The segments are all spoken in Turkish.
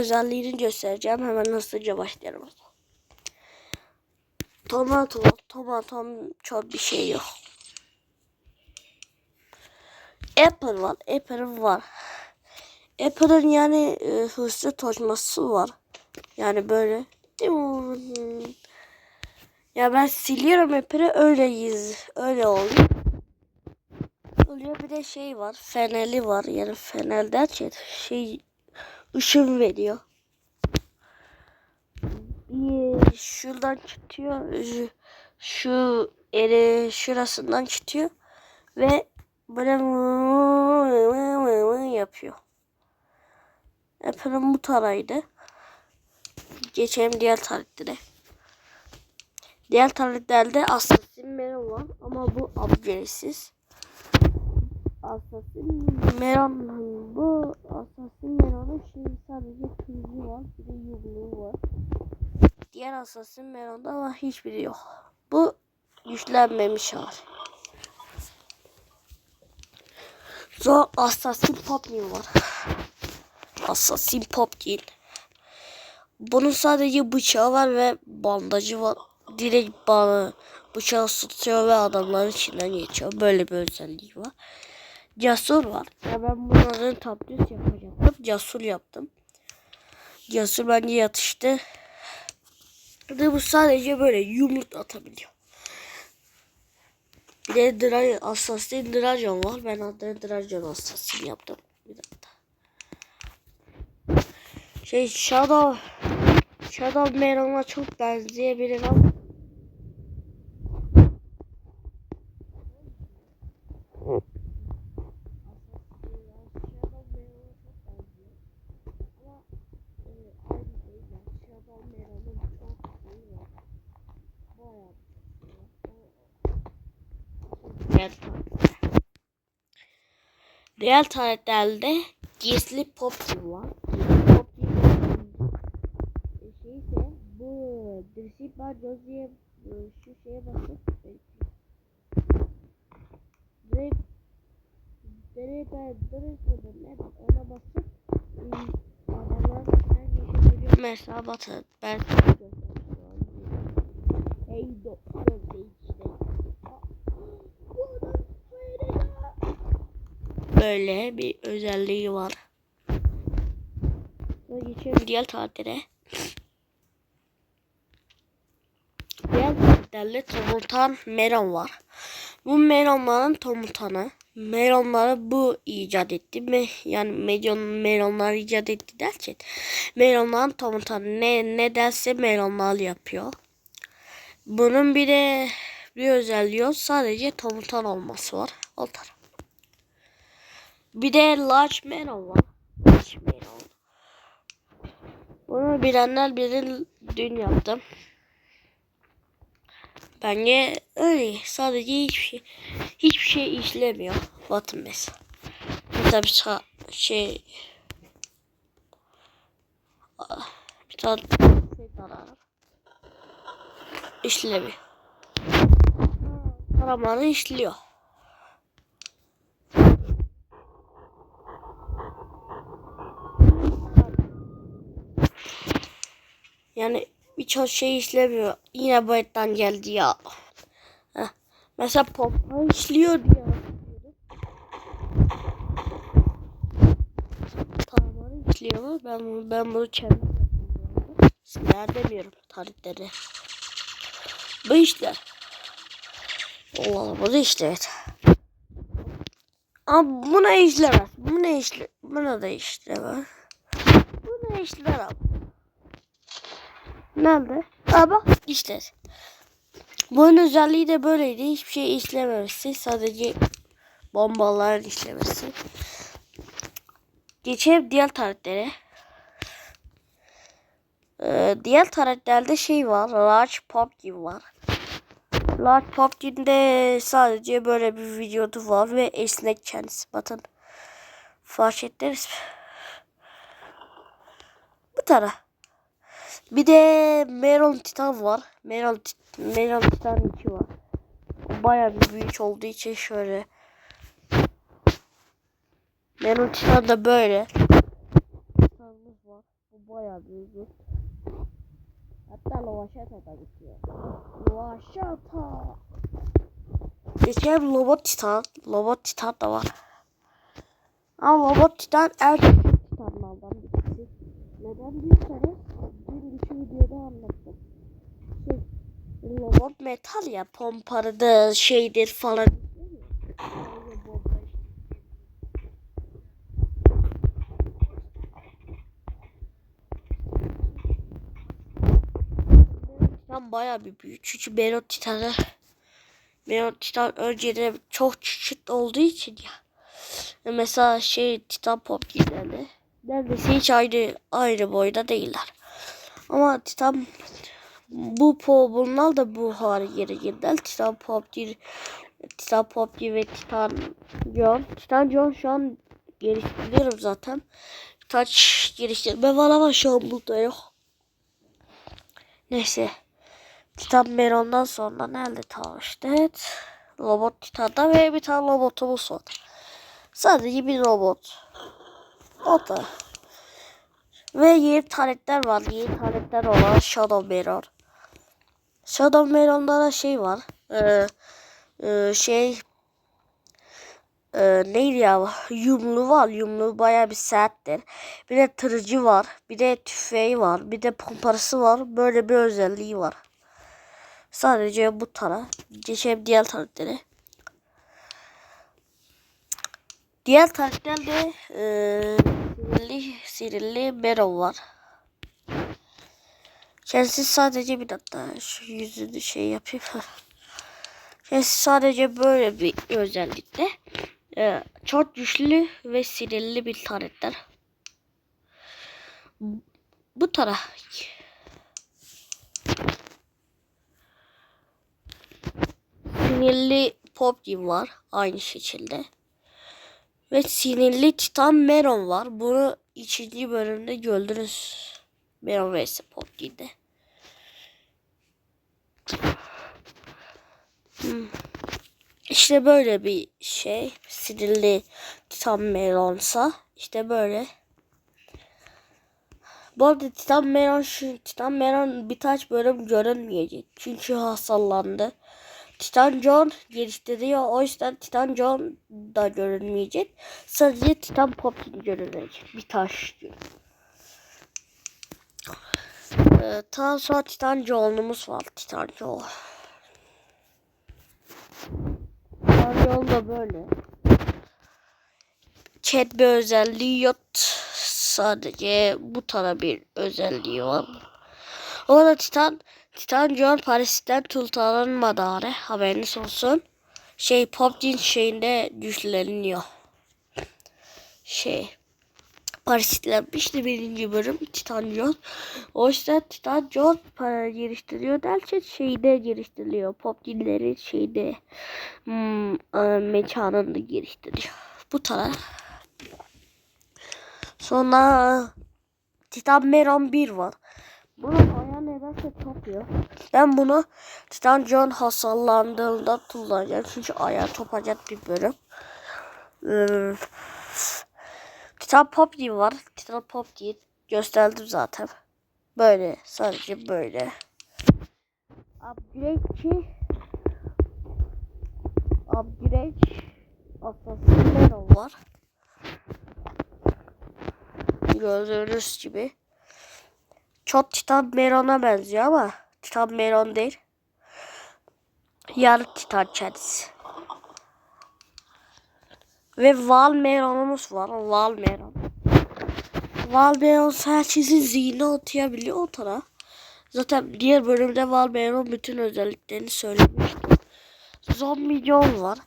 özelliğini göstereceğim. Hemen hızlıca başlayalım. Tomato. Tomatom çok bir şey yok. Apple var. Apple'ın var. Apple'ın yani e, hızlı toşması var. Yani böyle. Ya ben siliyorum Apple'ı öyleyiz. Öyle oldu. Oluyor bir de şey var. Feneli var. Yani fener derken şey ışın veriyor. Bir şuradan çıkıyor. Şu- eri şurasından çıkıyor. Ve böyle yapıyor. Apple'ın bu taraydı. Geçelim diğer tarihlere. Diğer tarihlerde Assassin Meron var ama bu upgrade'siz. Assassin Meron bu Assassin Meron'un şeyi sadece kılıcı var bir de yumruğu var. Diğer Assassin Meron'da ama hiçbiri yok. Bu güçlenmemiş hali. Sonra Assassin Pumpkin var. Assassin Pumpkin. Bunun sadece bıçağı var ve bandajı var. Direkt bana bıçağı tutuyor ve adamların içinden geçiyor. Böyle bir özelliği var. Cesur var. Ya ben bunların tablet yapacaktım. Cesur yaptım. Cesur bence yatıştı. De bu sadece böyle yumruk atabiliyor. Bir de Dra Assassin Dragon var. Ben adını Dragon Assassin yaptım. Bir dakika. Şey Shadow Shadow Meron'a çok benzeyebilir ama Diğer tarihlerde gizli popçu var. Gizli popçu şeyse bu Drisipa Josie'ye e, şu şeye basıp direkt ben Drisipa ne ona basıp adamlar her şey görüyor. Mesela batın ben sana göstereyim. Hey doktor bey işte. Bu adam böyle ya. Böyle bir özelliği var. Sonra geçelim diğer tarihlere. Diğer karakterle Tomutan Meron var. Bu Meronların Tomutanı. Meronları bu icat etti mi? Yani Meron, Meronlar icat etti derken Meronların Tomutanı ne, ne derse Meronlar yapıyor. Bunun bir de bir özelliği yok. Sadece Tomutan olması var. O taraf. Bir de Large Meron var. Large Meron. Bunu bilenler bilir dün yaptım. Bence öyle. Sadece hiçbir şey hiçbir şey işlemiyor. Batın mesela. Tabii sa- şey Ah, bir tane şey tarar. İşlemiyor. Taramanı işliyor. Yani birçok şey işlemiyor. Yine bu etten geldi ya. Heh. Mesela poplar işliyor diye. Tamam işliyor mu? Ben, ben bunu yapıyorum. Sizler demiyorum tarihleri. Bu işler. Allah bu işte evet. Ama buna işlemez. Buna işle buna da işlemez. Buna işler abi. Nerede? Aa bak işte. Bunun özelliği de böyleydi. Hiçbir şey işlememesi. Sadece bombaların işlemesi. Geçelim diğer tarihlere. Ee, diğer tarihlerde şey var. Large Pumpkin var. Large Pumpkin'de sadece böyle bir vücudu var ve esnek kendisi. Bakın. Fark ettiniz mi? Bu taraf. Bir de Meron Titan var. Meron, Meron Titan 2 var. O Bayağı bir büyük olduğu için şöyle. Meron Titan da böyle. Titanımız var. Bu bir uzun. Hatta Lavaşata da bitiyor. Lavaşata. Geçelim Lobot Titan. Lobot Titan da var. Ama Lobot Titan küçük titanlardan birisi. Neden bir iki videoda anlattım. Şey, Lobot metal ya pompalıdır şeydir falan. Titan bayağı bir büyük. Çünkü Meron Titan'ı Meron Titan önceden çok küçük olduğu için ya. Mesela şey Titan Pop giderli. Neredeyse hiç aynı aynı boyda değiller. Ama Titan bu po bunlar da bu hale geri girdiler. Titan Pop değil. Titan Pop ve Titan John. Titan John şu an geliştiriyorum zaten. Kaç geliştirme var ama şu an burada yok. Neyse. Titan Meron'dan sonra nerede tanıştık? Robot Titan'da ve bir tane robotumuz var. Sadece bir robot. O da. Ve yeni taletler var. Yeni taletler olan Shadow Meron. Shadow Meron'da da şey var. Ee, e, şey e, neydi ya? Yumlu var. Yumlu baya bir serttir. Bir de tırıcı var. Bir de tüfeği var. Bir de pomparası var. Böyle bir özelliği var. Sadece bu tara. Geçelim diğer taraktere. Diğer tarakterde e, sinirli, sinirli Meron var. Kendisi sadece bir dakika şu yüzünü şey yapayım. Kendisi sadece böyle bir özellikle. E, çok güçlü ve sinirli bir karakter. Bu taraf. Sinirli Poppy var aynı şekilde. Ve sinirli Titan Meron var. Bunu ikinci bölümde gördünüz. Meron vs Poppy'de. Hmm. İşte böyle bir şey. Sinirli Titan Meron'sa işte böyle. Bu arada Titan Meron Titan Meron birkaç bölüm görünmeyecek. Çünkü hasarlandı. Titan John geliştiriyor. O yüzden Titan John da görünmeyecek. Sadece Titan Poppy görünecek. Bir taş gün. Ee, daha sonra Titan John'umuz var. Titan John. Titan John da böyle. Cat bir özelliği yok. Sadece bu tara bir özelliği var. O da Titan Titan John Paris'ten Tultan'ın madarı. Haberiniz olsun. Şey PUBG'nin şeyinde güçleniyor. Şey. Paris'lenmişti birinci bölüm Titan John. O yüzden Titan John para geliştiriyor derken şeyde geliştiriliyor. PUBG'lerin şeyde hmm, e, mekanında geliştiriyor. Bu taraf. Sonra Titan Meron 1 var. Bunu ayağı nedense topuyor. Ben bunu Titan John hasarlandığında kullanacağım. Çünkü ayağı topacak bir bölüm. Ee, Titan Pop diye var. Titan Pop diye gösterdim zaten. Böyle. Sadece böyle. Upgrade 2 Upgrade Assassin var. Gördüğünüz gibi. Çok Titan Meron'a benziyor ama Titan Meron değil. Yarı Titan kendisi. Ve Val Meron'umuz var. Val Meron. Val Meron herkesin zihni atayabiliyor o taraf. Zaten diğer bölümde Val Meron bütün özelliklerini söylemişti. Zombidon var.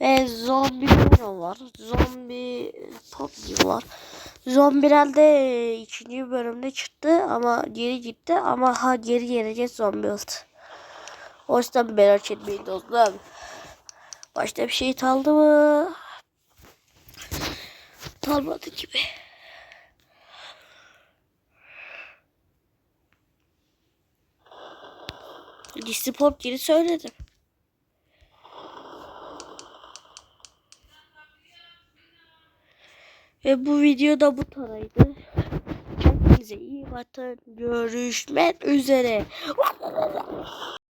Ve zombi var. Zombi Poppy var. Zombiler de ikinci bölümde çıktı ama geri gitti ama ha geri gelecek zombi oldu. O yüzden merak etmeyin dostum. Başta bir şey kaldı mı? Kalmadı gibi. Liste pop geri söyledim. Ve bu videoda bu taraydı. Kendinize iyi bakın. Görüşmek üzere.